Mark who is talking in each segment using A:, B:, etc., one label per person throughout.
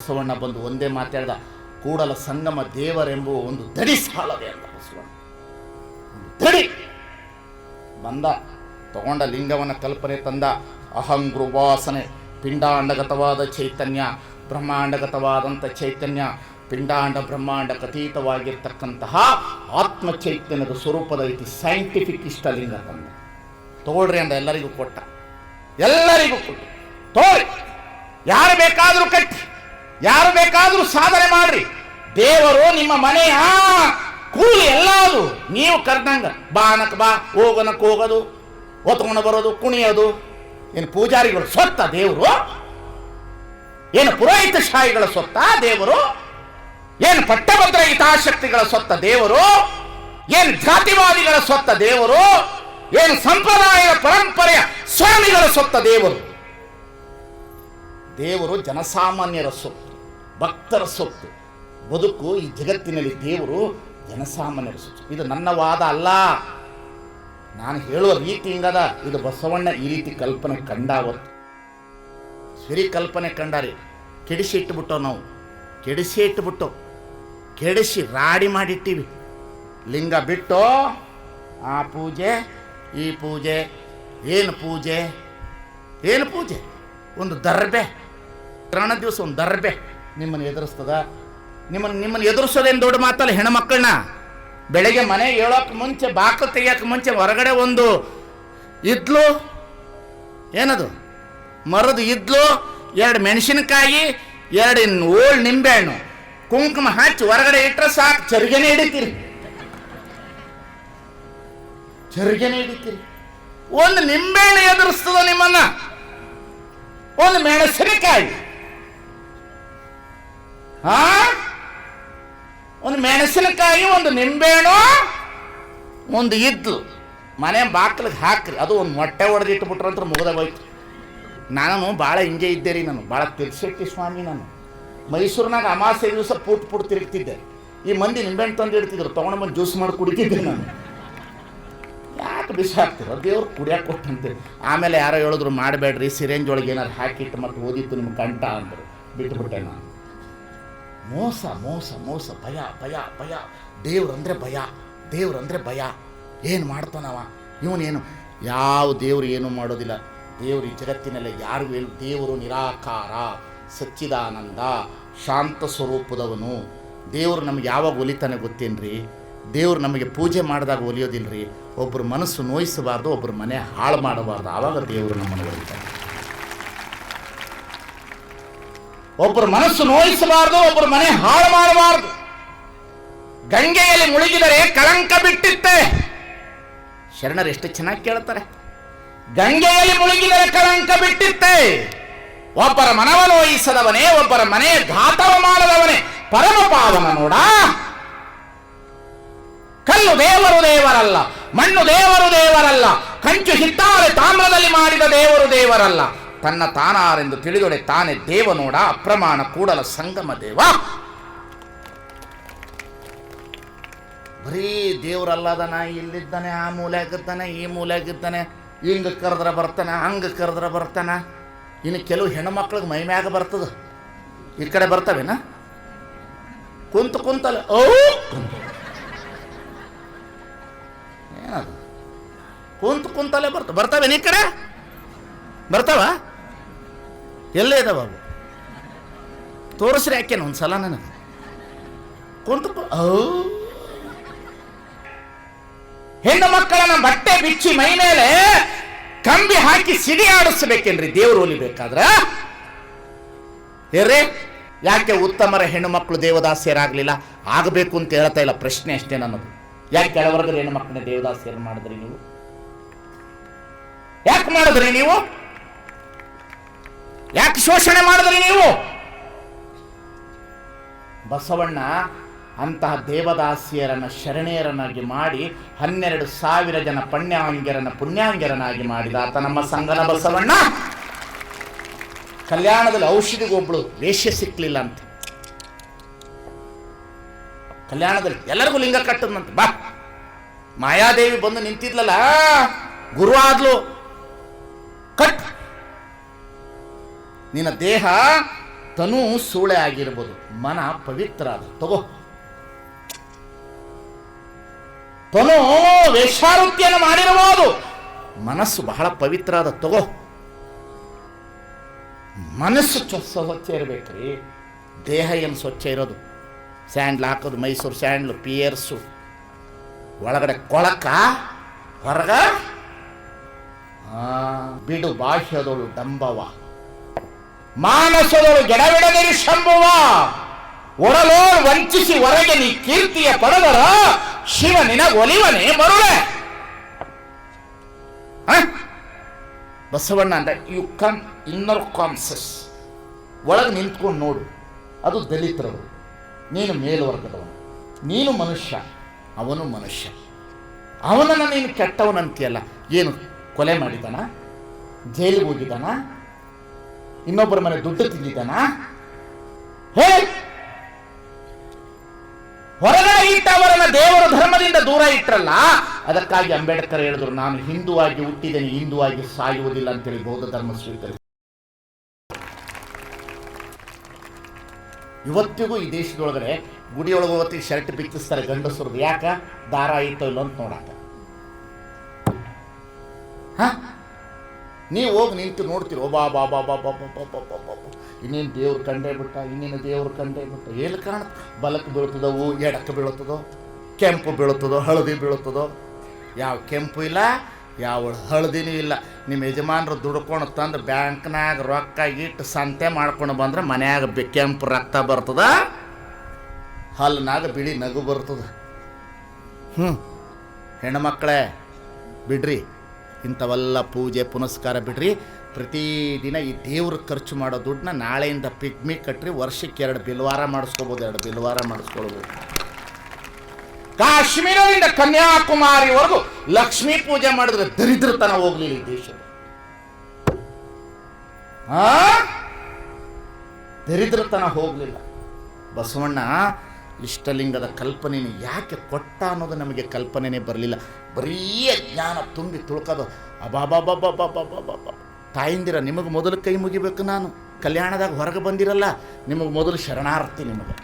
A: ಬಸವಣ್ಣ ಬಂದು ಒಂದೇ ಮಾತಾಡ್ದ, ಕೂಡಲ ಸಂಗಮ ದೇವರೆಂಬುವ ಒಂದು ದಡಿ ಸಾಲದೆ ಅಂತ ಬಸವಣ್ಣ. ದಡಿ! ಬಂದ, ತಗೊಂಡ ಲಿಂಗವನ್ನ ಕಲ್ಪನೆ ತಂದ ಅಹಂಗೃವಾಸನೆ ಪಿಂಡಾಂಡಗತವಾದ ಚೈತನ್ಯ ಬ್ರಹ್ಮಾಂಡಗತವಾದಂಥ ಚೈತನ್ಯ, ಪಿಂಡಾಂಡ ಬ್ರಹ್ಮಾಂಡ ಪ್ರತೀತವಾಗಿರ್ತಕ್ಕಂತಹ ಆತ್ಮ ಚೈತನ್ಯದ ಸ್ವರೂಪದ ರೀತಿ ಸೈಂಟಿಫಿಕ್ ಇಷ್ಟಲಿಂಗ ತಂದ. ತಗೊಳ್ರಿ ಅಂದ ಎಲ್ಲರಿಗೂ ಕೊಟ್ಟ. ಎಲ್ಲರಿಗೂ ಕೊಟ್ಟು. ತೋರಿ! ಯಾರು ಬೇಕಾದರೂ ಕಟ್ಟಿ. ಯಾರು ಬೇಕಾದರೂ ಸಾಧನೆ ಮಾಡ್ರಿ. ದೇವರು ನಿಮ್ಮ ಮನೆಯ ಕೂಲಿ ಎಲ್ಲದು. ನೀವು ಕರ್ದಂಗ, ಬಾ ಅನ್ನಕ್ ಬಾ, ಹೋಗನಕ್ ಹೋಗೋದು ಒತ್ಕೊಂಡು ಬರೋದು, ಕುಣಿಯೋದು. ಏನು ಪೂಜಾರಿಗಳ ಸ್ವತ್ತ ದೇವರು? ಏನು ಪುರೋಹಿತ ಶಾಹಿಗಳ ಸೊತ್ತ ದೇವರು? ಏನು ಪಟ್ಟಭದ್ರ ಹಿತಾಸಕ್ತಿಗಳ ಸ್ವತ್ತ ದೇವರು? ಏನು ಜಾತಿವಾದಿಗಳ ಸ್ವತ್ತ ದೇವರು? ಏನು ಸಂಪ್ರದಾಯ ಪರಂಪರೆಯ ಸ್ವಾಮಿಗಳ ಸ್ವತ್ತ ದೇವರು? ದೇವರು ಜನಸಾಮಾನ್ಯರ ಸೊತ್ತು. ಭಕ್ತರ ಸೊತ್ತು. ಬದುಕು ಈ ಜಗತ್ತಿನಲ್ಲಿ ದೇವರು ಜನಸಾಮಾನ್ಯರ ಸೊತ್ತು. ಇದು ನನ್ನ ವಾದ ಅಲ್ಲ. ನಾನು ಹೇಳುವ ರೀತಿ ಹಿಂಗದ ಇದು ಬಸವಣ್ಣ ಈ ರೀತಿ ಕಲ್ಪನೆ ಕಂಡಾವತ್ತು ಸಿರಿ ಕಲ್ಪನೆ ಕಂಡಾರಿ, ಕೆಡಿಸಿ ಇಟ್ಟುಬಿಟ್ಟೋ ನಾವು. ಕೆಡಿಸಿ ಇಟ್ಬಿಟ್ಟು ಕೆಡಿಸಿ ರಾಡಿ ಮಾಡಿಟ್ಟಿವಿ. ಲಿಂಗ ಬಿಟ್ಟು ಆ ಪೂಜೆ, ಈ ಪೂಜೆ, ಏನು ಪೂಜೆ? ಏನು ಪೂಜೆ? ಒಂದು ದರ್ಬೆ. ತ್ರಣ ದಿವಸ ಒಂದು ದರ್ಬೆ. ನಿಮ್ಮನ್ನು ಎದುರಿಸ್ತದ? ನಿಮ್ಮನ್ನು ನಿಮ್ಮನ್ನು ಎದುರಿಸೋದೇನು ದೊಡ್ಡ ಮಾತಲ್ಲ ಹೆಣ್ಮಕ್ಳನ್ನ? ಬೆಳಗ್ಗೆ ಮನೆ ಹೇಳೋಕೆ ಮುಂಚೆ ಬಾಕಲು ತೆಗಿಯೋಕೆ ಮುಂಚೆ ಹೊರಗಡೆ ಒಂದು ಇದ್ಲು. ಏನದು? ಮರದು ಇದ್ಲು, ಎರಡು ಮೆಣಸಿನಕಾಯಿ, ಎರಡು ಓಳ್ ನಿಂಬೆಹಣ್ಣು. ಕುಂಕುಮ ಹಚ್ಚಿ ಹೊರಗಡೆ ಇಟ್ಟರೆ ಸಾಕು, ಚರ್ಗೆನೇ ಹಿಡಿತೀರಿ. ಚರ್ಗೆನೇ ಹಿಡಿತೀರಿ. ಒಂದು ನಿಂಬೆಹಣ್ಣು ಎದುರಿಸ್ತದ ನಿಮ್ಮನ್ನ? ಒಂದು ಮೆಣಸಿನಕಾಯಿ. ಹಾ ಒಂದು ಮೆಣಸಿನಕಾಯಿ, ಒಂದು ನಿಂಬೆಹಣ್ಣು, ಒಂದು ಇದ್ದು ಮನೆ ಬಾಕ್ಲಿಗೆ ಹಾಕ್ರಿ. ಅದು ಒಂದು ಮೊಟ್ಟೆ ಹೊಡೆದಿಟ್ಬಿಟ್ರಂತ್ರ ಮುಗ್ದಾಗೋಯ್ತು. ನಾನು ಭಾಳ ಹಿಂಗೆ ಇದ್ದೆ ರೀ ನಾನು. ಭಾಳ ತಿರ್ಸೆಟ್ಟಿ ಸ್ವಾಮಿ ನಾನು. ಮೈಸೂರಿನಾಗ ಅಮಾಸೆ ದಿವಸ ಪುಟ್ ಪುಟ್ ತಿರುಗ್ತಿದ್ದೆ. ಈ ಮಂದಿ ನಿಂಬೆಹಣ್ಣು ತಂದು ಇಡ್ತಿದ್ರು. ತೊಗೊಂಡು ಬಂದು ಜ್ಯೂಸ್ ಮಾಡಿ ಕುಡಿತಿದ್ದೆ ನಾನು. ಯಾಕೆ ಬಿಸಿ ಹಾಕ್ತಿರೋ ದೇವ್ರು ಕುಡಿಯಾಕೆ ಕೊಟ್ಟಂತೆ. ಆಮೇಲೆ ಯಾರೋ ಹೇಳಿದ್ರು, ಮಾಡಬೇಡ್ರಿ, ಸಿರೇಂಜ್ ಒಳಗೆ ಏನಾರು ಹಾಕಿಟ್ಟು ಮತ್ತೆ ಓದಿತ್ತು ನಿಮ್ಮ ಕಂಠ ಅಂದರು. ಬಿಟ್ಟುಬಿಟ್ಟೆ ನಾನು. ಮೋಸ ಮೋಸ ಮೋಸ, ಭಯ ಭಯ ಭಯ. ದೇವ್ರಂದ್ರೆ ಭಯ ದೇವ್ರಂದ್ರೆ ಭಯ. ಏನು ಮಾಡ್ತಾನವ ಇವನೇನು? ಯಾವ ದೇವರು ಏನೂ ಮಾಡೋದಿಲ್ಲ. ದೇವರು ಈ ಜಗತ್ತಿನಲ್ಲೇ ಯಾರಿಗೂ ಹೇಳಿ ದೇವರು ನಿರಾಕಾರ, ಸಚ್ಚಿದಾನಂದ, ಶಾಂತ ಸ್ವರೂಪದವನು. ದೇವರು ನಮಗೆ ಯಾವಾಗ ಒಲಿತಾನೆ ಗೊತ್ತೇನ್ರಿ? ದೇವ್ರು ನಮಗೆ ಪೂಜೆ ಮಾಡಿದಾಗ ಒಲಿಯೋದಿಲ್ಲರಿ ಒಬ್ಬರು ಮನಸ್ಸು ನೋಯಿಸಬಾರ್ದು ಒಬ್ಬರು ಮನೆ ಹಾಳು ಮಾಡಬಾರ್ದು. ಆವಾಗ ದೇವರು ನಮ್ಮನ್ನು ಒಲಿತಾನೆ. ಒಬ್ಬರ ಮನಸ್ಸು ನೋಯಿಸಬಾರದು ಒಬ್ಬರ ಮನೆ ಹಾಳು ಮಾಡಬಾರದು. ಗಂಗೆಯಲ್ಲಿ ಮುಳುಗಿದರೆ ಕಳಂಕ ಬಿಟ್ಟಿತ್ತೆ. ಶರಣರು ಎಷ್ಟು ಚೆನ್ನಾಗಿ ಕೇಳ್ತಾರೆ. ಗಂಗೆಯಲ್ಲಿ ಮುಳುಗಿದರೆ ಕಳಂಕ ಬಿಟ್ಟಿತ್ತೆ. ಒಬ್ಬರ ಮನವ ನೋಯಿಸದವನೇ, ಒಬ್ಬರ ಮನೆ ಘಾತವ ಮಾಡದವನೇ ಪರಮ ಪಾವನ ನೋಡ. ಕಲ್ಲು ದೇವರು ದೇವರಲ್ಲ, ಮಣ್ಣು ದೇವರು ದೇವರಲ್ಲ, ಕಂಚು ಹಿತ್ತಾಳೆ ತಾಮ್ರದಲ್ಲಿ ಮಾಡಿದ ದೇವರು ದೇವರಲ್ಲ ತನ್ನ ತಾನಾರೆಂದು ತಿಳಿದೊಡೆ ತಾನೇ ದೇವ ನೋಡ ಅಪ್ರಮಾಣ ಕೂಡಲ ಸಂಗಮ ದೇವ. ಬರೀ ದೇವ್ರಲ್ಲದನ, ಇಲ್ಲಿದ್ದಾನೆ, ಆ ಮೂಲೆ ಆಗಿದ್ದಾನೆ ಈ ಮೂಲೆ ಆಗಿದ್ದಾನೆ ಹಿಂಗೆ ಕರೆದ್ರೆ ಬರ್ತಾನೆ, ಹಂಗೆ ಕರೆದ್ರೆ ಬರ್ತಾನೆ. ಇನ್ನು ಕೆಲವು ಹೆಣ್ಮಕ್ಳಿಗೆ ಮೈ ಮ್ಯಾಗ ಬರ್ತದ. ಈ ಕಡೆ ಬರ್ತವೇನ? ಕುಂತು ಕುಂತಲ್ಲ ಓ ಏನದು? ಕುಂತು ಕುಂತಲ್ಲೇ ಬರ್ತ ಬರ್ತವೆ ಈ ಕಡೆ? ಬರ್ತಾವ? ಎಲ್ಲೇ ಇದಾವ ಅವು ತೋರಿಸ್ರಿ ಯಾಕೇನು ಒಂದು ಸಲ ನನಗೆ. ಕುಂತು. ಹೆಣ್ಣು ಮಕ್ಕಳನ್ನ ಬಟ್ಟೆ ಬಿಚ್ಚಿ ಮೈ ಮೇಲೆ ಕಂಬಿ ಹಾಕಿ ಸಿಡಿ ಆಡಿಸ್ಬೇಕೇನ್ರಿ? ದೇವರು ಒಲಿಬೇಕಾದ್ರ ಏರ್ರಿ ಯಾಕೆ ಉತ್ತಮರ ಹೆಣ್ಣು ಮಕ್ಕಳು ದೇವದಾಸಿಯರಾಗಲಿಲ್ಲ? ಆಗಬೇಕು ಅಂತ ಹೇಳ್ತಾ ಇಲ್ಲ. ಪ್ರಶ್ನೆ ಅಷ್ಟೇ ನನ್ನದು. ಯಾಕೆ ಕೆಳವರ್ಗದ ಹೆಣ್ಣು ಮಕ್ಕಳನ್ನ ದೇವದಾಸಿಯರು ಮಾಡಿದ್ರಿ ನೀವು? ಯಾಕೆ ಮಾಡಿದ್ರಿ ನೀವು? ಯಾಕೆ ಶೋಷಣೆ ಮಾಡಿದ್ರಿ ನೀವು? ಬಸವಣ್ಣ ಅಂತಹ ದೇವದಾಸಿಯರನ್ನ ಶರಣೆಯರನ್ನಾಗಿ ಮಾಡಿ ಹನ್ನೆರಡು ಸಾವಿರ ಜನ ಪಣ್ಯಾಂಗ್ಯರನ್ನು ಪುಣ್ಯಾಂಗ್ಯರನ್ನಾಗಿ ಮಾಡಿದ ಆತ ನಮ್ಮ ಸಂಗನ ಬಸವಣ್ಣ. ಕಲ್ಯಾಣದಲ್ಲಿ ಔಷಧಿಗೊಬ್ಳು ವೇಷ ವೇಷ್ಯ ಸಿಕ್ಲಿಲ್ಲ ಅಂತ. ಕಲ್ಯಾಣದಲ್ಲಿ ಎಲ್ಲರಿಗೂ ಲಿಂಗ ಕಟ್ಟದಂತೆ ಬಾ. ಮಾಯಾದೇವಿ ಬಂದು ನಿಂತಿದ್ಲಲ್ಲ, ಗುರು ಆದ್ಲು. ಕಟ್. ನಿನ್ನ ದೇಹ ತನು ಸೂಳೆ ಆಗಿರ್ಬೋದು, ಮನ ಪವಿತ್ರ ಅದು ತಗೋ. ತನು ವೇಷಾವೃತ್ತಿಯನ್ನು ಮಾಡಿರಬಹುದು. ಮನಸ್ಸು ಬಹಳ ಪವಿತ್ರ ಅದ ತಗೋ. ಮನಸ್ಸು ಸ್ವಚ್ಛ ಇರಬೇಕ್ರಿ. ದೇಹ ಏನು ಸ್ವಚ್ಛ ಇರೋದು? ಸ್ಯಾಂಡ್ಲ್ ಹಾಕೋದು, ಮೈಸೂರು ಸ್ಯಾಂಡ್ಲು, ಪಿಯರ್ಸು. ಒಳಗಡೆ ಕೊಳಕ, ಹೊರಗ ಬಿಡು ಬಾಹ್ಯದೊಳು ಡಂಬವ. ಮಾನಸದೊಳು ಗೆಡಬಿಡದಿರಿ ಶಂಭುವ. ಒಡಲೋ ವಂಚಿಸಿ ಹೊರಗೆ ನೀ ಕೀರ್ತಿಯ ಪಡೆದರ ಶಿವನಿನ ಒಲಿವನೇ ಮರುಳೆ? ಬಸವಣ್ಣ ಅಂದ ಯು ಕಮ್ ಇನ್ನರ್ ಕಾನ್ಸಸ್ ಒಳಗೆ ನಿಂತ್ಕೊಂಡು ನೋಡು. ಅದು ದಲಿತರವರು ನೀನು ಮೇಲ್ವರ್ಗದವನು ನೀನು ಮನುಷ್ಯ. ಅವನು ಮನುಷ್ಯ. ಅವನನ್ನು ನೀನು ಕೆಟ್ಟವನಂತೀಯಲ್ಲ. ಏನು, ಕೊಲೆ ಮಾಡಿದಾನ ಜೈಲಿಗೆ ಹೋಗಿದ್ದಾನ? ಇನ್ನೊಬ್ಬರ ಮನೆ ದುಡ್ಡು ತಿಂದಿದ್ದಾನ? ಹೇ ಹೊರಗಡೆ ಇಟ್ಟವರನ್ನ ದೇವರ ಧರ್ಮದಿಂದ ದೂರ ಇಟ್ರಲ್ಲ, ಅದಕ್ಕಾಗಿ ಅಂಬೇಡ್ಕರ್ ಹೇಳಿದ್ರು, ನಾನು ಹಿಂದೂವಾಗಿ ಹುಟ್ಟಿದ್ದೇನೆ, ಹಿಂದೂವಾಗಿ ಸಾಯುವುದಿಲ್ಲ ಅಂತೇಳಿ ಬೌದ್ಧ ಧರ್ಮ ಸ್ವೀಕರಿಸಿ ಇವತ್ತಿಗೂ ಈ ದೇಶದೊಳಗಡೆ ಗುಡಿಯೊಳಗೆ ಹೋಗಿ ಶರ್ಟ್ ಬಿಚ್ಚಿಸ್ತಾರೆ ಗಂಡಸರು ಯಾಕ? ದಾರ ಇತ್ತೋ ಇಲ್ಲ ಅಂತ ನೋಡಾಕ. ಹ? ನೀವು ಹೋಗಿ ನಿಂತು ನೋಡ್ತೀರಿ. ಓ ಬಾ ಬಾ ಬಾ ಬಾ ಬಾ ಬಾ ಬಾ ಬಾ ಬಾ. ಇನ್ನೇನು ದೇವ್ರು ಕಂಡೇ ಬಿಟ್ಟ, ಇನ್ನೇನು ದೇವ್ರ ಕಂಡೇ ಬಿಟ್ಟ. ಎಲ್ಲಿ ಕಾಣ ಬಲಕ್ಕೆ ಬೀಳ್ತದವು ಎಡಕ್ಕೆ ಬೀಳುತ್ತದೋ ಕೆಂಪು ಬೀಳುತ್ತದೋ ಹಳದಿ ಬೀಳುತ್ತದೋ ಯಾವ ಕೆಂಪು ಇಲ್ಲ, ಯಾವ ಹಳದಿನೂ ಇಲ್ಲ. ನಿಮ್ಮ ಯಜಮಾನರು ದುಡ್ಕೊಂಡು ತಂದು ಬ್ಯಾಂಕ್ನಾಗ ರೊಕ್ಕ ಇಟ್ಟು ಸಂತೆ ಮಾಡ್ಕೊಂಡು ಬಂದ್ರೆ ಮನ್ಯಾಗ ಬಿ ಕೆಂಪು ರಕ್ತ ಬರ್ತದ, ಹಲ್ನಾಗ ಬಿಳಿ ನಗು ಬರ್ತದ. ಹ್ಞೂ ಹೆಣ್ಮಕ್ಳೇ, ಬಿಡ್ರಿ. ಇಂಥವೆಲ್ಲ ಪೂಜೆ ಪುನಸ್ಕಾರ ಬಿಡ್ರಿ. ಪ್ರತಿದಿನ ಈ ದೇವ್ರಿಗೆ ಖರ್ಚು ಮಾಡೋ ದುಡ್ಡನ್ನ ನಾಳೆಯಿಂದ ಪಿಗ್ಮಿ ಕಟ್ಟ್ರಿ ವರ್ಷಕ್ಕೆ ಎರಡು ಬಿಲ್ವಾರ ಮಾಡಿಸ್ಕೋಬೋದು, ಎರಡು ಬಿಲ್ವಾರ ಮಾಡಿಸ್ಕೊಳ್ಬೋದು. ಕಾಶ್ಮೀರದಿಂದ ಕನ್ಯಾಕುಮಾರಿವರೆಗೂ ಲಕ್ಷ್ಮೀ ಪೂಜೆ ಮಾಡಿದ್ರೆ ದರಿದ್ರತನ ಹೋಗ್ಲಿಲ್ಲ ಈ ದೇಶದ ಆ? ದರಿದ್ರತನ ಹೋಗಲಿಲ್ಲ. ಬಸವಣ್ಣ ಇಷ್ಟಲಿಂಗದ ಕಲ್ಪನೆಯನ್ನು ಯಾಕೆ ಕೊಟ್ಟ ಅನ್ನೋದು ನಮಗೆ ಕಲ್ಪನೆನೇ ಬರಲಿಲ್ಲ. ಬರೀ ಜ್ಞಾನ ತುಂಬಿ ತುಳ್ಕೋದು. ಅಬಾಬಾಬಾಬಾಬಾಬಾಬಾ ತಾಯಿಂದಿರ, ನಿಮಗೆ ಮೊದಲು ಕೈ ಮುಗಿಬೇಕು ನಾನು. ಕಲ್ಯಾಣದಾಗ ಹೊರಗೆ ಬಂದಿರಲ್ಲ, ನಿಮಗೆ ಮೊದಲು ಶರಣಾರ್ಥಿ ನಿಮಗೆ.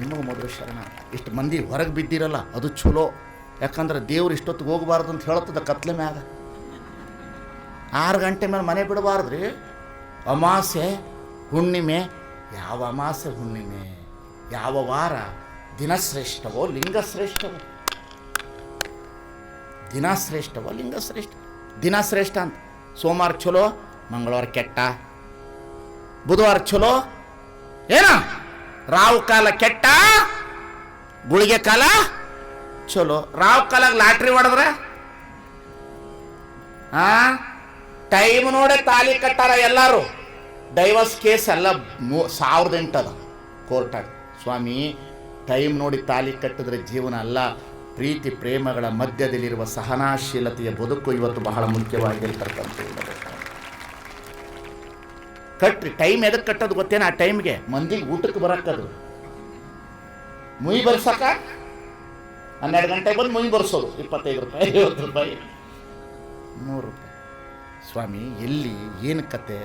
A: ನಿಮಗೆ ಮೊದಲು ಶರಣಾರ್ಥಿ. ಇಷ್ಟು ಮಂದಿ ಹೊರಗೆ ಬಿದ್ದಿರಲ್ಲ, ಅದು ಚಲೋ ಯಾಕಂದ್ರೆ ದೇವ್ರು ಇಷ್ಟೊತ್ತಿಗೆ ಹೋಗಬಾರ್ದು ಅಂತ ಹೇಳುತ್ತದೆ ಕತ್ಲೆ ಮ್ಯಾಗ. ಆರು ಗಂಟೆ ಮೇಲೆ ಮನೆ ಬಿಡಬಾರ್ದ್ರಿ. ಅಮಾಸೆ, ಹುಣ್ಣಿಮೆ. ಯಾವ ಅಮಾಸೆ, ಹುಣ್ಣಿಮೆ? ಯಾವ ವಾರ ದಿನ ಶ್ರೇಷ್ಠವೋ ಲಿಂಗ ಲಿಂಗಶ್ರೇಷ್ಠ? ದಿನ ಶ್ರೇಷ್ಠವೋ ಲಿಂಗ ಶ್ರೇಷ್ಠ ದಿನ ಶ್ರೇಷ್ಠ ಅಂತ. ಸೋಮವಾರ ಚಲೋ ಮಂಗಳವಾರ ಕೆಟ್ಟ. ಬುಧವಾರ ಚಲೋ ಏನ? ರಾವು ಕಾಲ ಕೆಟ್ಟ, ಗುಳಿಗೆ ಕಾಲ ಚಲೋ ರಾವ್ ಕಾಲಾಗ ಲಾಟ್ರಿ ಹೊಡೆದ್ರೆ? ಆ? ಟೈಮ್ ನೋಡಿ ತಾಲಿ ಕಟ್ಟಾರ ಎಲ್ಲರೂ. ಡೈವರ್ಸ್ ಕೇಸ್ ಎಲ್ಲ ಸಾವಿರದ ಎಂಟದ ಕೋರ್ಟಾಗ. ಸ್ವಾಮಿ ಟೈಮ್ ನೋಡಿ ತಾಲಿ ಕಟ್ಟಿದ್ರೆ ಜೀವನ ಅಲ್ಲ. ಪ್ರೀತಿ, ಪ್ರೇಮಗಳ ಮಧ್ಯದಲ್ಲಿರುವ ಸಹನಾಶೀಲತೆಯ ಬದುಕು ಇವತ್ತು ಬಹಳ ಮುಖ್ಯವಾಗಿರ್ತಕ್ಕಂಥದ್ದು ಕಟ್ರಿ ಟೈಮ್ ಎದಕ್ಕೆ ಕಟ್ಟೋದು ಗೊತ್ತೇನ? ಆ ಟೈಮ್ಗೆ ಮಂದಿಗೆ ಊಟಕ್ಕೆ ಬರಕ್ಕದು ಮುಯಿ ಬರ್ಸಕ ಹನ್ನೆರಡು ಗಂಟೆಗೆ ಬಂದು ಮುಯಿ ಬರ್ಸೋದು. ಇಪ್ಪತ್ತೈದು ರೂಪಾಯಿ, ಐವತ್ತು ರೂಪಾಯಿ, ನೂರು ರೂಪಾಯಿ. ಸ್ವಾಮಿ, ಎಲ್ಲಿ, ಏನು ಕತೆ?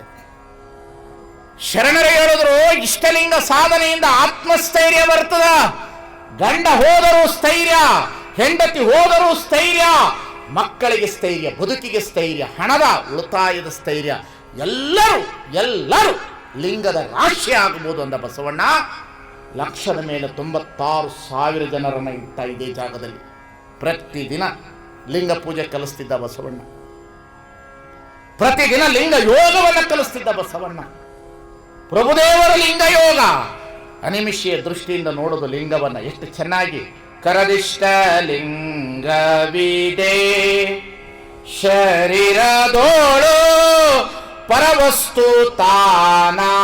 A: ಶರಣರು ಹೇಳಿದ್ರು, ಇಷ್ಟಲಿಂಗ ಸಾಧನೆಯಿಂದ ಆತ್ಮಸ್ಥೈರ್ಯ ಬರ್ತದ. ಗಂಡ ಹೋದರೂ ಸ್ಥೈರ್ಯ, ಹೆಂಡತಿ ಹೋದರೂ ಸ್ಥೈರ್ಯ, ಮಕ್ಕಳಿಗೆ ಸ್ಥೈರ್ಯ, ಬದುಕಿಗೆ ಸ್ಥೈರ್ಯ, ಹಣದ ಉಳಿತಾಯದ ಸ್ಥೈರ್ಯ, ಎಲ್ಲರೂ ಎಲ್ಲರೂ ಲಿಂಗದ ರಾಶಿ ಆಗಬಹುದು ಅಂದ ಬಸವಣ್ಣ. ಲಕ್ಷದ ಮೇಲೆ ತೊಂಬತ್ತಾರು ಸಾವಿರ ಜನರನ್ನ ಇಟ್ಟ ಇದೇ ಜಾಗದಲ್ಲಿ. ಪ್ರತಿದಿನ ಲಿಂಗ ಪೂಜೆ ಕಲಿಸ್ತಿದ್ದ ಬಸವಣ್ಣ. ಪ್ರತಿದಿನ ಲಿಂಗ ಯೋಗವನ್ನು ಕಲಿಸ್ತಿದ್ದ ಬಸವಣ್ಣ. ಪ್ರಭುದೇವರ ಲಿಂಗ ಯೋಗ ಅನಿಮಿಷಿಯ ದೃಷ್ಟಿಯಿಂದ ನೋಡೋದು ಲಿಂಗವನ್ನ ಎಷ್ಟು ಚೆನ್ನಾಗಿ. ಕರದಿಷ್ಟ ಲಿಂಗವಿದೆ. ಶರೀರದೋಳು ಪರವಸ್ತು ತಾನಾಗಿದೆ.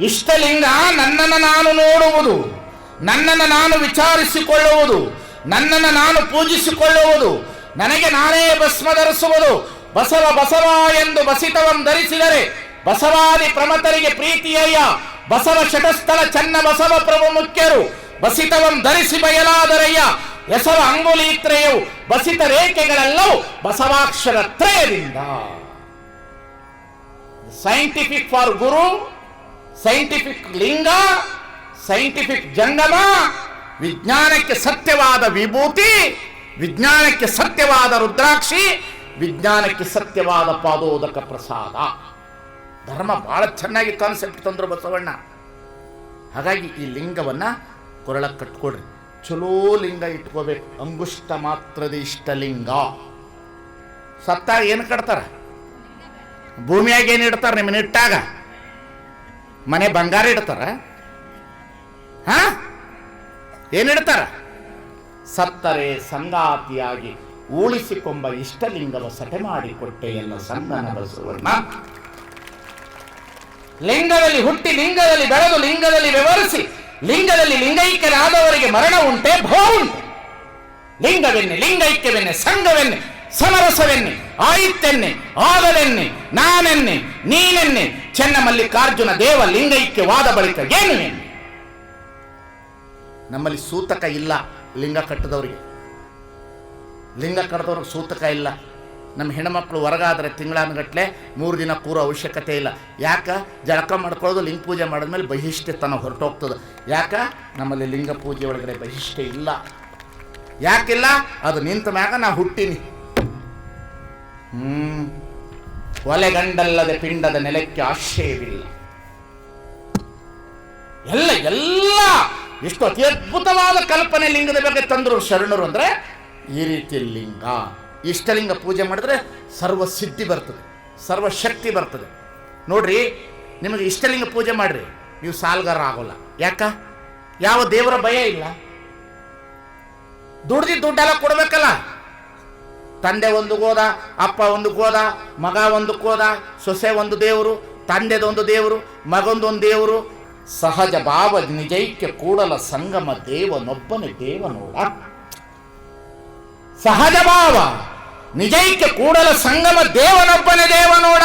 A: ಇಷ್ಟಲಿಂಗ ನನ್ನನ್ನು ನಾನು ನೋಡುವುದು. ನನ್ನನ್ನು ನಾನು ವಿಚಾರಿಸಿಕೊಳ್ಳುವುದು. ನನ್ನನ್ನು ನಾನು ಪೂಜಿಸಿಕೊಳ್ಳುವುದು. ನನಗೆ ನಾನೇ ಭಸ್ಮ ಧರಿಸುವುದು ಬಸವ ಬಸವ ಎಂದು ಬಸಿತವಂ ಧರಿಸಿದರೆ ಬಸವಾದಿ ಪ್ರಮತರಿಗೆ ಪ್ರೀತಿಯಯ್ಯ. ಬಸವ ಶಟಸ್ಥಳ ಚನ್ನ ಬಸವ ಪ್ರಭು ಮುಖ್ಯರು. ಬಸಿತವಂ ಧರಿಸಿ ಬಯಲಾದರಯ್ಯ. ಹೆಸರ ಅಂಗುಲಿ ತ್ರಯವು ಬಸಿತ ರೇಖೆಗಳೆಲ್ಲವೂ ಬಸವಾಕ್ಷರ ತ್ರಯದಿಂದ. ಸೈಂಟಿಫಿಕ್ ಫಾರ್ ಗುರು ಸೈಂಟಿಫಿಕ್ ಲಿಂಗ ಸೈಂಟಿಫಿಕ್ ಜಂಗಮ ವಿಜ್ಞಾನಕ್ಕೆ ಸತ್ಯವಾದ ವಿಭೂತಿ, ವಿಜ್ಞಾನಕ್ಕೆ ಸತ್ಯವಾದ ರುದ್ರಾಕ್ಷಿ ವಿಜ್ಞಾನಕ್ಕೆ ಸತ್ಯವಾದ ಪಾದೋದಕ ಪ್ರಸಾದ. ಧರ್ಮ ಬಹಳ ಚೆನ್ನಾಗಿ ಕಾನ್ಸೆಪ್ಟ್ ತಂದ್ರು ಬಸವಣ್ಣ. ಹಾಗಾಗಿ ಈ ಲಿಂಗವನ್ನು ಕೊರಳ ಕಟ್ಕೊಡ್ರಿ. ಚಲೋ ಲಿಂಗ ಇಟ್ಕೋಬೇಕು. ಅಂಗುಷ್ಟ ಮಾತ್ರದ ಇಷ್ಟಲಿಂಗ ಸತ್ತಾಗ ಏನು ಕಟ್ತಾರೆ? ಭೂಮಿಯಾಗ ಏನು ಇಡ್ತಾರ ನಿಮ್ಮನ್ನ ಇಟ್ಟಾಗ? ಮನೆ ಬಂಗಾರ ಇಡ್ತಾರ? ಹಾ? ಏನು ಇಡ್ತಾರ? ಸತ್ತರೆ ಸಂಗಾತಿಯಾಗಿ. ಉಳಿಸಿಕೊಂಬ ಇಷ್ಟಲಿಂಗವ ಸಟೆ ಮಾಡಿಕೊಟ್ಟೆ ಎಲ್ಲ ಸನ್ನನ ಬಸವಣ್ಣ ಲಿಂಗದಲ್ಲಿ ಹುಟ್ಟಿ ಲಿಂಗದಲ್ಲಿ ಬೆಳೆದು ಲಿಂಗದಲ್ಲಿ ವಿವರಿಸಿ ಲಿಂಗದಲ್ಲಿ ಲಿಂಗೈಕ್ಯರಾದವರಿಗೆ ಮರಣ ಉಂಟೆ ಭೋ ಉಂಟು. ಲಿಂಗವೆನ್ನೆ ಲಿಂಗೈಕ್ಯವೆನ್ನೆ ಸಂಘವೆನ್ನೆ ಸಮರಸವೆನ್ನೆ ಆಯಿತೆನ್ನೆ ಆಗಲೆನ್ನೆ ನಾನೆನ್ನೆ ನೀನೆನ್ನೆ ಚೆನ್ನ ಮಲ್ಲಿಕಾರ್ಜುನ ದೇವ ಲಿಂಗೈಕ್ಯವಾದ ಬಳಿಕ ಏನು ಎನ್ನೆ? ನಮ್ಮಲ್ಲಿ ಸೂತಕ ಇಲ್ಲ ಲಿಂಗ ಕಟ್ಟದವರಿಗೆ. ಲಿಂಗ ಕಡ್ದವ್ರಿಗೆ ಸೂತಕ ಇಲ್ಲ. ನಮ್ಮ ಹೆಣ್ಮಕ್ಳು ಹೊರಗಾದ್ರೆ ತಿಂಗಳಾನುಗಟ್ಟಲೆ ಮೂರು ದಿನ ಕೂರೋ ಅವಶ್ಯಕತೆ ಇಲ್ಲ. ಯಾಕ? ಜಳಕ ಮಾಡ್ಕೊಳ್ಳೋದು ಲಿಂಗ ಪೂಜೆ ಮಾಡಿದ್ಮೇಲೆ ಬಹಿಷ್ಠತನ ಹೊರಟೋಗ್ತದೆ. ಯಾಕ? ನಮ್ಮಲ್ಲಿ ಲಿಂಗ ಪೂಜೆ ಒಳಗಡೆ ಬಹಿಷ್ಠ ಇಲ್ಲ. ಯಾಕಿಲ್ಲ? ಅದು ನಿಂತ ಮ್ಯಾಗ ನಾ ಹುಟ್ಟಿನಿ. ಹ್ಮ್. ಒಲೆಗಂಡಲ್ಲದೆ ಪಿಂಡದ ನೆಲಕ್ಕೆ ಆಶ್ರಯವಿಲ್ಲ. ಎಲ್ಲ ಎಲ್ಲ ಎಷ್ಟು ಅತಿ ಅದ್ಭುತವಾದ ಕಲ್ಪನೆ ಲಿಂಗದ ಬಗ್ಗೆ ತಂದರು ಶರಣರು ಅಂದ್ರೆ ಈ ರೀತಿ ಲಿಂಗ. ಇಷ್ಟಲಿಂಗ ಪೂಜೆ ಮಾಡಿದ್ರೆ ಸರ್ವ ಸಿದ್ಧಿ ಬರ್ತದೆ, ಸರ್ವ ಶಕ್ತಿ ಬರ್ತದೆ. ನೋಡ್ರಿ, ನಿಮಗೆ ಇಷ್ಟಲಿಂಗ ಪೂಜೆ ಮಾಡ್ರಿ, ನೀವು ಸಾಲ್ಗಾರ ಆಗೋಲ್ಲ. ಯಾಕ? ಯಾವ ದೇವರ ಭಯ ಇಲ್ಲ. ದುಡ್ದಿ ದುಡ್ಡೆಲ್ಲ ಕೊಡಬೇಕಲ್ಲ. ತಂದೆ ಒಂದು ಗೋದ ಅಪ್ಪ ಒಂದು ಗೋದ ಮಗ ಒಂದು ಕೋದ ಸೊಸೆ ಒಂದು ದೇವರು ತಂದೆದೊಂದು ದೇವರು ಮಗೊಂದೊಂದು ದೇವರು. ಸಹಜ ಭಾವ ನಿಜೈಕ್ಯ ಕೂಡಲ ಸಂಗಮ ದೇವನೊಬ್ಬನೇ ದೇವನೋಡ. ಸಹಜ ಭಾವ ನಿಜೈಕ್ಯ ಕೂಡಲ ಸಂಗಮ ದೇವನೊಬ್ಬನೇ ದೇವನೋಡ.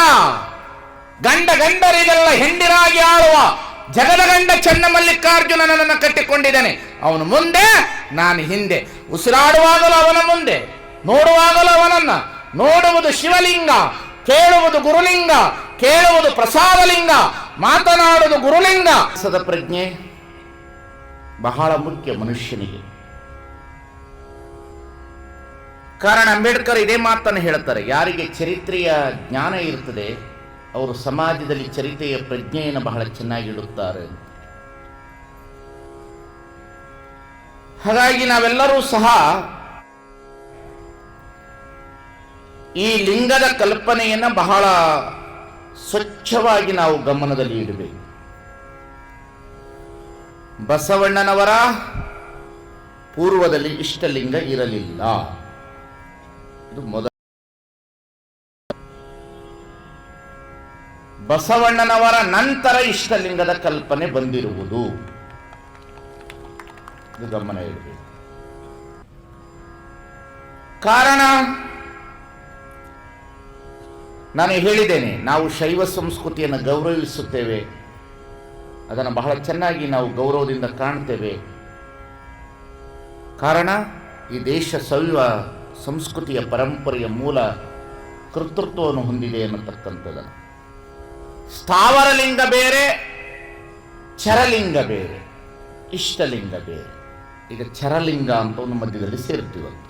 A: ಗಂಡ ಗಂಡರಿಗೆಲ್ಲ ಹೆಂಡಿರಾಗಿ ಆಳುವ ಜಗದ ಗಂಡ ಚನ್ನಮಲ್ಲಿಕಾರ್ಜುನನನ್ನು ಕಟ್ಟಿಕೊಂಡಿದ್ದಾನೆ. ಅವನು ಮುಂದೆ, ನಾನು ಹಿಂದೆ. ಉಸಿರಾಡುವಾಗಲೂ ಅವನ ಮುಂದೆ, ನೋಡುವಾಗಲೂ ಅವನನ್ನ. ನೋಡುವುದು ಶಿವಲಿಂಗ, ಕೇಳುವುದು ಗುರುಲಿಂಗ, ಕೇಳುವುದು ಪ್ರಸಾದಲಿಂಗ, ಮಾತನಾಡುವುದು ಗುರುಲಿಂಗ. ಸದ ಪ್ರಜ್ಞೆ ಬಹಳ ಮುಖ್ಯ ಮನುಷ್ಯನಿಗೆ. ಕಾರಣ ಅಂಬೇಡ್ಕರ್ ಇದೇ ಮಾತನ್ನು ಹೇಳ್ತಾರೆ ಯಾರಿಗೆ ಚರಿತ್ರೆಯ ಜ್ಞಾನ ಇರ್ತದೆ ಅವರು ಸಮಾಜದಲ್ಲಿ ಚರಿತ್ರೆಯ ಪ್ರಜ್ಞೆಯನ್ನು ಬಹಳ ಚೆನ್ನಾಗಿ ಇಡುತ್ತಾರೆ. ಹಾಗಾಗಿ ನಾವೆಲ್ಲರೂ ಸಹ ಈ ಲಿಂಗದ ಕಲ್ಪನೆಯನ್ನು ಬಹಳ ಸ್ವಚ್ಛವಾಗಿ ನಾವು ಗಮನದಲ್ಲಿ ಇಡಬೇಕು. ಬಸವಣ್ಣನವರ ಪೂರ್ವದಲ್ಲಿ ಇಷ್ಟಲಿಂಗ ಇರಲಿಲ್ಲ. ಮೊದಲ ಬಸವಣ್ಣನವರ ನಂತರ ಇಷ್ಟಲಿಂಗದ ಕಲ್ಪನೆ ಬಂದಿರುವುದು. ಇದು ಗಮನ ಇರಬೇಕು ಕಾರಣ, ನಾನು ಹೇಳಿದ್ದೇನೆ, ನಾವು ಶೈವ ಸಂಸ್ಕೃತಿಯನ್ನು ಗೌರವಿಸುತ್ತೇವೆ. ಅದನ್ನು ಬಹಳ ಚೆನ್ನಾಗಿ ನಾವು ಗೌರವದಿಂದ ಕಾಣ್ತೇವೆ. ಕಾರಣ, ಈ ದೇಶ ಶೈವ ಸಂಸ್ಕೃತಿಯ ಪರಂಪರೆಯ ಮೂಲ ಕರ್ತೃತ್ವವನ್ನು ಹೊಂದಿದೆ ಅನ್ನತಕ್ಕಂಥದ್ದನ್ನು ಸ್ಥಾವರಲಿಂಗ ಬೇರೆ, ಚರಲಿಂಗ ಬೇರೆ, ಇಷ್ಟಲಿಂಗ ಬೇರೆ. ಈಗ ಚರಲಿಂಗ ಅಂತ ಒಂದು ಮಧ್ಯದಲ್ಲಿ ಸೇರ್ತೀವಂತ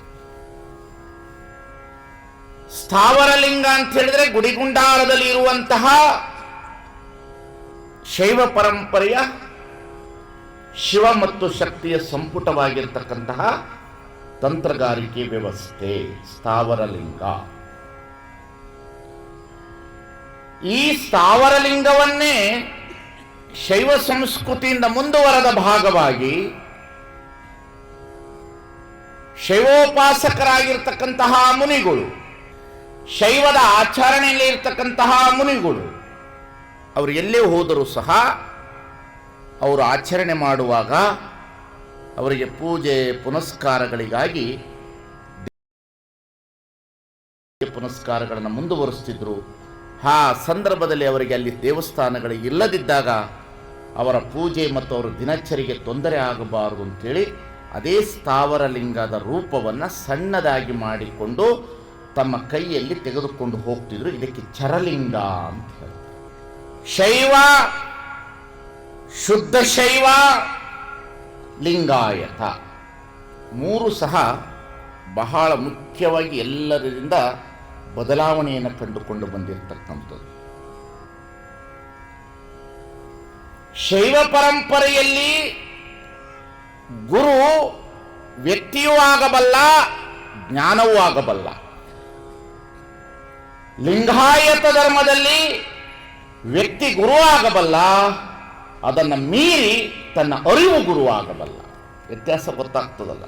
A: ಸ್ಥಾವರಲಿಂಗ ಅಂತ ಹೇಳಿದ್ರೆ ಗುಡಿಗುಂಡಾರದಲ್ಲಿ ಇರುವಂತಹ ಶೈವ ಪರಂಪರೆಯ ಶಿವ ಮತ್ತು ಶಕ್ತಿಯ ಸಂಪುಟವಾಗಿರ್ತಕ್ಕಂತಹ ತಂತ್ರಗಾರಿಕೆ ವ್ಯವಸ್ಥೆ, ಸ್ಥಾವರಲಿಂಗ. ಈ ಸ್ಥಾವರಲಿಂಗವನ್ನೇ ಶೈವ ಸಂಸ್ಕೃತಿಯಿಂದ ಮುಂದುವರೆದ ಭಾಗವಾಗಿ ಶೈವೋಪಾಸಕರಾಗಿರ್ತಕ್ಕಂತಹ ಮುನಿಗಳು, ಶೈವದ ಆಚರಣೆಯಲ್ಲಿ ಇರ್ತಕ್ಕಂತಹ ಮುನಿಗಳು, ಅವರು ಎಲ್ಲೇ ಹೋದರೂ ಸಹ ಅವರು ಆಚರಣೆ ಮಾಡುವಾಗ ಅವರಿಗೆ ಪೂಜೆ ಪುನಸ್ಕಾರಗಳಿಗಾಗಿ ಪುನಸ್ಕಾರಗಳನ್ನು ಮುಂದುವರಿಸ್ತಿದ್ರು ಆ ಸಂದರ್ಭದಲ್ಲಿ ಅವರಿಗೆ ಅಲ್ಲಿ ದೇವಸ್ಥಾನಗಳು ಇಲ್ಲದಿದ್ದಾಗ ಅವರ ಪೂಜೆ ಮತ್ತು ಅವರ ದಿನಚರಿಗೆ ತೊಂದರೆ ಆಗಬಾರದು ಅಂತೇಳಿ ಅದೇ ಸ್ಥಾವರ ಲಿಂಗದ ರೂಪವನ್ನು ಸಣ್ಣದಾಗಿ ಮಾಡಿಕೊಂಡು ತಮ್ಮ ಕೈಯಲ್ಲಿ ತೆಗೆದುಕೊಂಡು ಹೋಗ್ತಿದ್ರು. ಇದಕ್ಕೆ ಚರಲಿಂಗ ಅಂತ ಹೇಳಿ ಶೈವ, ಶುದ್ಧ ಶೈವ ಲಿಂಗಾಯತ. ಮೂರು ಸಹ ಬಹಳ ಮುಖ್ಯವಾಗಿ ಎಲ್ಲರಿಂದ ಬದಲಾವಣೆಯನ್ನು ಕಂಡುಕೊಂಡು ಬಂದಿರತಕ್ಕಂಥದ್ದು. ಶೈವ ಪರಂಪರೆಯಲ್ಲಿ ಗುರು ವ್ಯಕ್ತಿಯೂ ಆಗಬಲ್ಲ, ಜ್ಞಾನವೂ ಆಗಬಲ್ಲ. ಲಿಂಗಾಯತ ಧರ್ಮದಲ್ಲಿ ವ್ಯಕ್ತಿ ಗುರು ಆಗಬಲ್ಲ, ಅದನ್ನು ಮೀರಿ ತನ್ನ ಅರಿವು ಗುರುವಾಗಬಲ್ಲ. ವ್ಯತ್ಯಾಸ ಗೊತ್ತಾಗ್ತದಲ್ಲ.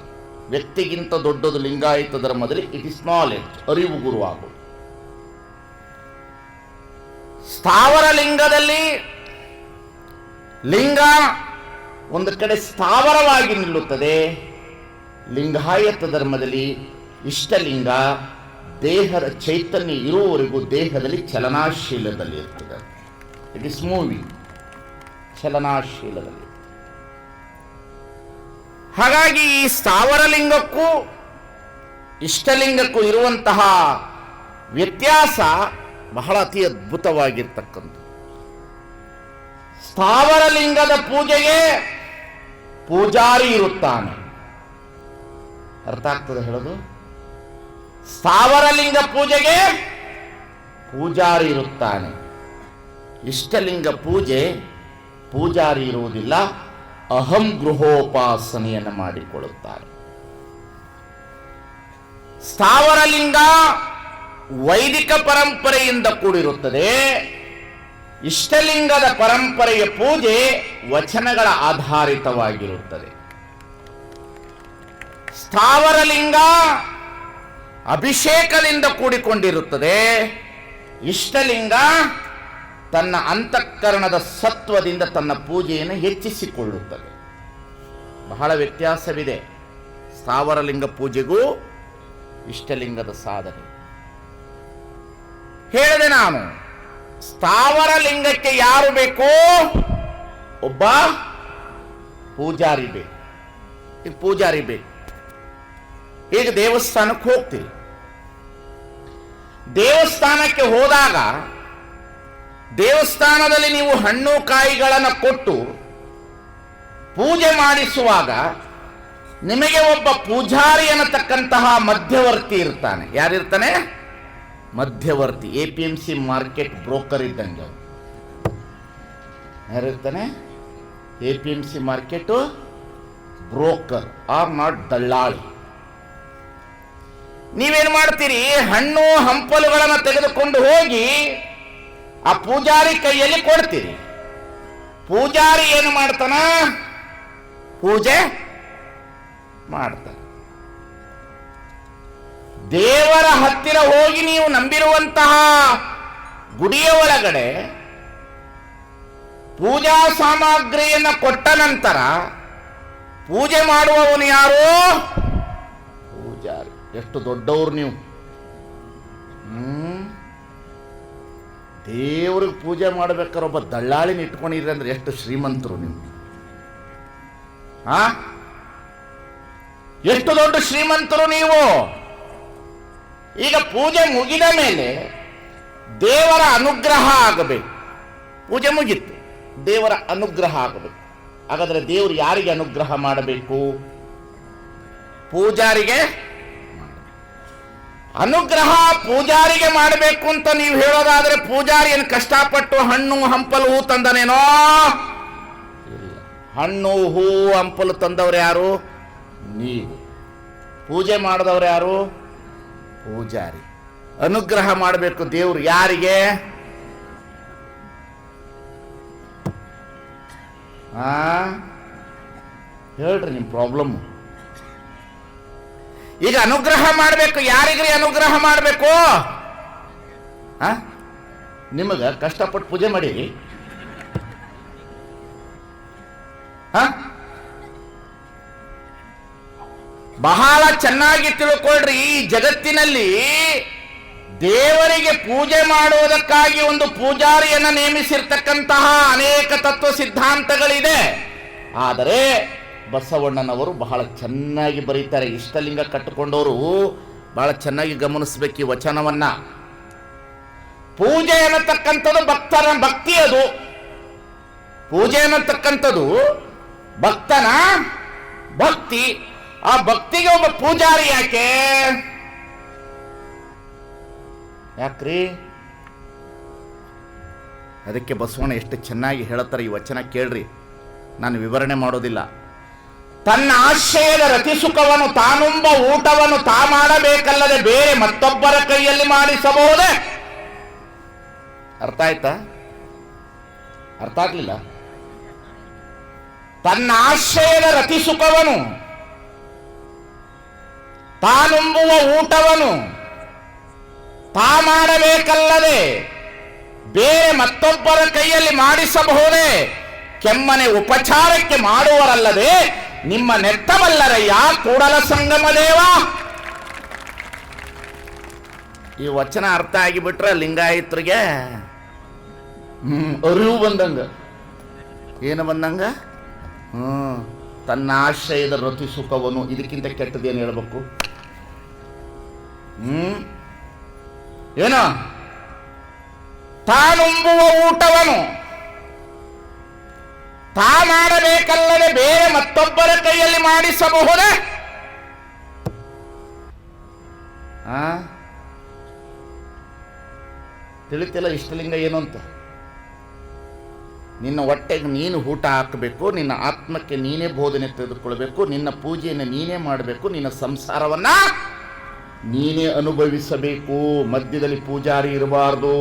A: ವ್ಯಕ್ತಿಗಿಂತ ದೊಡ್ಡದು ಲಿಂಗಾಯತ ಧರ್ಮದಲ್ಲಿ ಇಟ್ ಇಸ್ ನಾಲೆಡ್ಜ್ ಅರಿವು ಗುರುವಾಗುವುದು. ಸ್ಥಾವರ ಲಿಂಗದಲ್ಲಿ ಲಿಂಗ ಒಂದು ಕಡೆ ಸ್ಥಾವರವಾಗಿ ನಿಲ್ಲುತ್ತದೆ. ಲಿಂಗಾಯತ ಧರ್ಮದಲ್ಲಿ ಇಷ್ಟಲಿಂಗ, ದೇಹದ ಚೈತನ್ಯ ಇರುವವರೆಗೂ ದೇಹದಲ್ಲಿ ಚಲನಾಶೀಲದಲ್ಲಿ ಇರ್ತದೆ ಇಟ್ ಇಸ್ ಮೂವಿ ಚಲನಾಶೀಲದಲ್ಲಿ. ಹಾಗಾಗಿ ಈ ಸ್ಥಾವರಲಿಂಗಕ್ಕೂ ಇಷ್ಟಲಿಂಗಕ್ಕೂ ಇರುವಂತಹ ವ್ಯತ್ಯಾಸ ಬಹಳ ಅತಿ ಅದ್ಭುತವಾಗಿರ್ತಕ್ಕಂಥ ಸ್ಥಾವರಲಿಂಗದ ಪೂಜೆಗೆ ಪೂಜಾರಿ ಇರುತ್ತಾನೆ. ಅರ್ಥ ಆಗ್ತದೆ ಹೇಳೋದು? ಸ್ಥಾವರಲಿಂಗ ಪೂಜೆಗೆ ಪೂಜಾರಿ ಇರುತ್ತಾನೆ. ಇಷ್ಟಲಿಂಗ ಪೂಜೆ ಪೂಜಾರಿ ಇರುವುದಿಲ್ಲ. ಅಹಂ ಗೃಹೋಪಾಸನೆಯನ್ನು ಮಾಡಿಕೊಳ್ಳುತ್ತಾರೆ. ಸ್ಥಾವರಲಿಂಗ ವೈದಿಕ ಪರಂಪರೆಯಿಂದ ಕೂಡಿರುತ್ತದೆ. ಇಷ್ಟಲಿಂಗದ ಪರಂಪರೆಯ ಪೂಜೆ ವಚನಗಳ ಆಧಾರಿತವಾಗಿರುತ್ತದೆ. ಸ್ಥಾವರಲಿಂಗ ಅಭಿಷೇಕದಿಂದ ಕೂಡಿಕೊಂಡಿರುತ್ತದೆ. ಇಷ್ಟಲಿಂಗ ತನ್ನ ಅಂತಃಕರಣದ ಸತ್ವದಿಂದ ತನ್ನ ಪೂಜೆಯನ್ನು ಹೆಚ್ಚಿಸಿಕೊಳ್ಳುತ್ತದೆ. ಬಹಳ ವ್ಯತ್ಯಾಸವಿದೆ. ಸ್ಥಾವರಲಿಂಗ ಪೂಜೆಗೂ ಇಷ್ಟಲಿಂಗದ ಸಾಧನೆ. ಹೇಳಿದೆ ನಾನು, ಸ್ಥಾವರಲಿಂಗಕ್ಕೆ ಯಾರು ಬೇಕು? ಒಬ್ಬ ಪೂಜಾರಿ ಬೇಕು. ಈಗ ಪೂಜಾರಿ ಬೇಕು. ಈಗ ದೇವಸ್ಥಾನಕ್ಕೆ ಹೋಗ್ತೀರಿ. ದೇವಸ್ಥಾನಕ್ಕೆ ಹೋದಾಗ ದೇವಸ್ಥಾನದಲ್ಲಿ ನೀವು ಹಣ್ಣು ಕಾಯಿಗಳನ್ನು ಕೊಟ್ಟು ಪೂಜೆ ಮಾಡಿಸುವಾಗ ನಿಮಗೆ ಒಬ್ಬ ಪೂಜಾರಿ ಅನ್ನತಕ್ಕಂತಹ ಮಧ್ಯವರ್ತಿ ಇರ್ತಾನೆ. ಯಾರಿರ್ತಾನೆ? ಮಧ್ಯವರ್ತಿ, A P M C market broker ಇದ್ದಂಗೆ ಅವರು ಯಾರಿರ್ತಾನೆ? A P M C market broker, or not ದಳ್ಳಾಳಿ. ನೀವೇನು ಮಾಡ್ತೀರಿ? ಹಣ್ಣು ಹಂಪಲುಗಳನ್ನು ತೆಗೆದುಕೊಂಡು ಹೋಗಿ ಆ ಪೂಜಾರಿ ಕೈಯಲ್ಲಿ ಕೊಡ್ತೀರಿ. ಪೂಜಾರಿ ಏನು ಮಾಡ್ತಾನ? ಪೂಜೆ ಮಾಡ್ತಾನೆ. ದೇವರ ಹತ್ತಿರ ಹೋಗಿ ನೀವು ನಂಬಿರುವಂತಹ ಗುಡಿಯ ಒಳಗಡೆ ಪೂಜಾ ಸಾಮಗ್ರಿಯನ್ನು ಕೊಟ್ಟ ನಂತರ ಪೂಜೆ ಮಾಡುವವನು ಯಾರು? ಪೂಜಾರಿ. ಎಷ್ಟು ದೊಡ್ಡವರು ನೀವು. ಹ್ಮ್. ದೇವ್ರಿಗೆ ಪೂಜೆ ಮಾಡ್ಬೇಕಾದ್ರೆ ಒಬ್ಬ ದಳ್ಳಾಳಿನ ಇಟ್ಕೊಂಡಿದ್ರೆ ಅಂದ್ರೆ ಎಷ್ಟು ಶ್ರೀಮಂತರು ನೀವು. ಆ? ಎಷ್ಟು ದೊಡ್ಡ ಶ್ರೀಮಂತರು ನೀವು. ಈಗ ಪೂಜೆ ಮುಗಿದ ಮೇಲೆ ದೇವರ ಅನುಗ್ರಹ ಆಗಬೇಕು. ಪೂಜೆ ಮುಗೀತು ದೇವರ ಅನುಗ್ರಹ ಆಗಬೇಕು. ಹಾಗಾದ್ರೆ ದೇವರು ಯಾರಿಗೆ ಅನುಗ್ರಹ ಮಾಡಬೇಕು? ಪೂಜಾರಿಗೆ ಅನುಗ್ರಹ ಪೂಜಾರಿಗೆ ಮಾಡಬೇಕು ಅಂತ ನೀವು ಹೇಳೋದಾದ್ರೆ ಪೂಜಾರಿ ಏನು ಕಷ್ಟಪಟ್ಟು ಹಣ್ಣು ಹಂಪಲು ಹೂ ತಂದನೇನೋ? ಹಣ್ಣು, ಹೂ, ಹಂಪಲು ತಂದವರು ಯಾರು? ನೀವು. ಪೂಜೆ ಮಾಡಿದವರು ಯಾರು? ಪೂಜಾರಿ. ಅನುಗ್ರಹ ಮಾಡಬೇಕು ದೇವ್ರು ಯಾರಿಗೆ? ಹೇಳ್ರಿ ನಿಮ್ಮ ಪ್ರಾಬ್ಲಮ್ ಈಗ ಅನುಗ್ರಹ ಮಾಡಬೇಕು, ಯಾರಿಗ್ರಿ ಅನುಗ್ರಹ ಮಾಡಬೇಕು? ನಿಮಗೆ ಕಷ್ಟಪಟ್ಟು ಪೂಜೆ ಮಾಡಿರಿ? ಬಹಳ ಚೆನ್ನಾಗಿ ತಿಳ್ಕೊಳ್ರಿ, ಈ ಜಗತ್ತಿನಲ್ಲಿ ದೇವರಿಗೆ ಪೂಜೆ ಮಾಡುವುದಕ್ಕಾಗಿ ಒಂದು ಪೂಜಾರಿಯನ್ನು ನೇಮಿಸಿರ್ತಕ್ಕಂತಹ ಅನೇಕ ತತ್ವ ಸಿದ್ಧಾಂತಗಳಿದೆ. ಆದರೆ ಬಸವಣ್ಣನವರು ಬಹಳ ಚೆನ್ನಾಗಿ ಬರೀತಾರೆ. ಇಷ್ಟಲಿಂಗ ಕಟ್ಟಿಕೊಂಡವರು ಬಹಳ ಚೆನ್ನಾಗಿ ಗಮನಿಸ್ಬೇಕು ಈ ವಚನವನ್ನ. ಪೂಜೆ ಅನ್ನತಕ್ಕಂಥದ್ದು ಭಕ್ತರ ಭಕ್ತಿ ಅದು. ಪೂಜೆ ಅನ್ನತಕ್ಕಂಥದ್ದು ಭಕ್ತನ ಭಕ್ತಿ. ಆ ಭಕ್ತಿಗೆ ಒಬ್ಬ ಪೂಜಾರಿ ಯಾಕೆ? ಯಾಕ್ರಿ? ಅದಕ್ಕೆ ಬಸವಣ್ಣ ಎಷ್ಟು ಚೆನ್ನಾಗಿ ಹೇಳುತ್ತಾರೆ ಈ ವಚನ ಕೇಳ್ರಿ. ನಾನು ವಿವರಣೆ ಮಾಡೋದಿಲ್ಲ. ತನ್ನ ಆಶ್ರಯದ ರತಿಸುಖವನ್ನು ತಾನುಂಬ ಊಟವನ್ನು ತಾ ಮಾಡಬೇಕಲ್ಲದೆ ಬೇರೆ ಮತ್ತೊಬ್ಬರ ಕೈಯಲ್ಲಿ ಮಾಡಿಸಬಹುದೇ? ಅರ್ಥ ಆಯ್ತಾ? ಅರ್ಥ ಆಗ್ಲಿಲ್ಲ? ತನ್ನ ಆಶ್ರಯದ ರತಿಸುಖವನು ತಾನುಂಬುವ ಊಟವನ್ನು ತಾ ಮಾಡಬೇಕಲ್ಲದೆ ಬೇರೆ ಮತ್ತೊಬ್ಬರ ಕೈಯಲ್ಲಿ ಮಾಡಿಸಬಹುದೇ? ಕೆಮ್ಮನೆ ಉಪಚಾರಕ್ಕೆ ಮಾಡುವರಲ್ಲದೆ ನಿಮ್ಮ ನೆತ್ತವಲ್ಲರಯ್ಯ ಕೂಡಲ ಸಂಗಮ ದೇವ. ಈ ವಚನ ಅರ್ಥ ಆಗಿಬಿಟ್ರೆ ಲಿಂಗಾಯತ್ರಿಗೆ ಹ್ಮ್ ಅರಿವು ಬಂದಂಗ. ಏನು ಬಂದಂಗ? ಹ್ಮ್ ತನ್ನ ಆಶ್ರಯದ ರತಿ ಸುಖವನ್ನು ಇದಕ್ಕಿಂತ ಕೆಟ್ಟದೇನು ಹೇಳ್ಬೇಕು? ಹ್ಮ್ ಏನು? ತಾನುಂಬುವ ಊಟವನು. ತಾ ಮಾಡಬೇಕಲ್ಲದೆ ಬೇರೆ ಮತ್ತೊಬ್ಬರ ಕೈಯಲ್ಲಿ ಮಾಡಿಸಬಹುದೇ? ಆ? ತಿಳಿತಿಲ್ಲ ಇಷ್ಟಲಿಂಗ ಏನು ಅಂತ. ನಿನ್ನ ಹೊಟ್ಟೆಗೆ ನೀನು ಊಟ ಹಾಕಬೇಕು, ನಿನ್ನ ಆತ್ಮಕ್ಕೆ ನೀನೇ ಬೋಧನೆ ತೆಗೆದುಕೊಳ್ಬೇಕು, ನಿನ್ನ ಪೂಜೆಯನ್ನು ನೀನೇ ಮಾಡಬೇಕು, ನಿನ್ನ ಸಂಸಾರವನ್ನ ನೀನೇ ಅನುಭವಿಸಬೇಕು. ಮಧ್ಯದಲ್ಲಿ ಪೂಜಾರಿ ಇರಬಾರ್ದು.